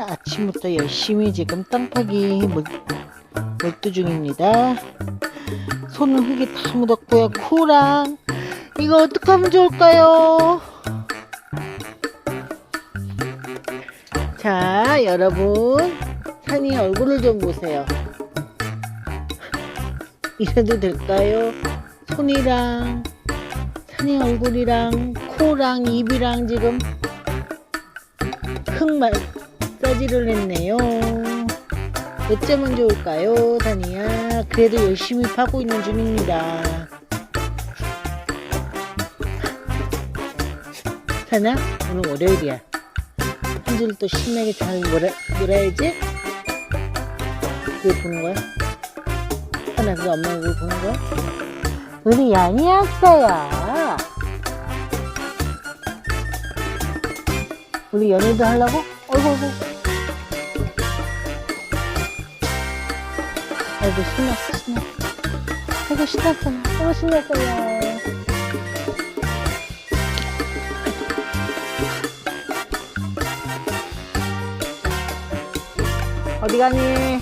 아침부터 열심히 지금 땅 파기 몰- 몰두 중입니다. 손은 흙이 다 묻었고요. 코랑 이거 어떻게 하면 좋을까요? 자, 여러분 산이 얼굴을 좀 보세요. 이래도 될까요? 손이랑 산이 얼굴이랑 코랑 입이랑 지금 흙 마사지를 했네요. 어쩌면 좋을까요, 다니야? 그래도 열심히 파고 있는 중입니다. 사나? 오늘 월요일이야. 한 줄 또 신나게 잘 놀아, 놀아야지? 왜 보는 거야? 하나, 그 엄마 왜 보는 거야? 우리 양이 왔어요. 우리 연애도 하려고? 어이구, 어이구. 아이고, 신났어, 신났어. 아이고, 신났어. 아이고, 신났어요. 어디 가니?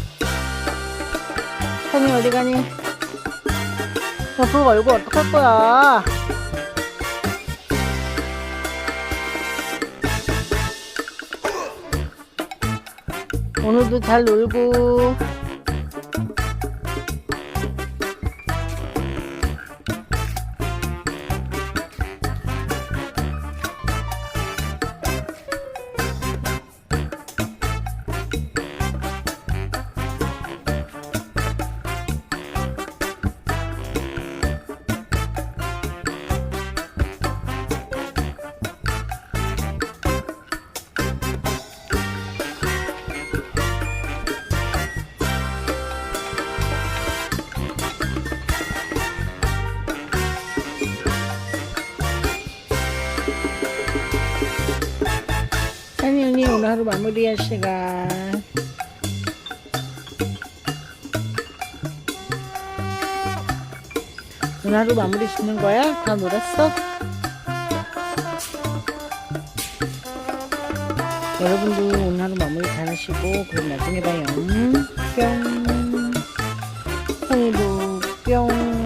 선이 어디 가니? 너 그거 얼굴 어떡할 거야? 오늘도 잘 놀고 언니 오늘 하루 마무리할 시간. 오늘 하루 마무리 짓는 거야? 다 놀았어? 여러분도 오늘 하루 마무리 잘 하시고 그럼 나중에 봐요. 뿅. 산이도 뿅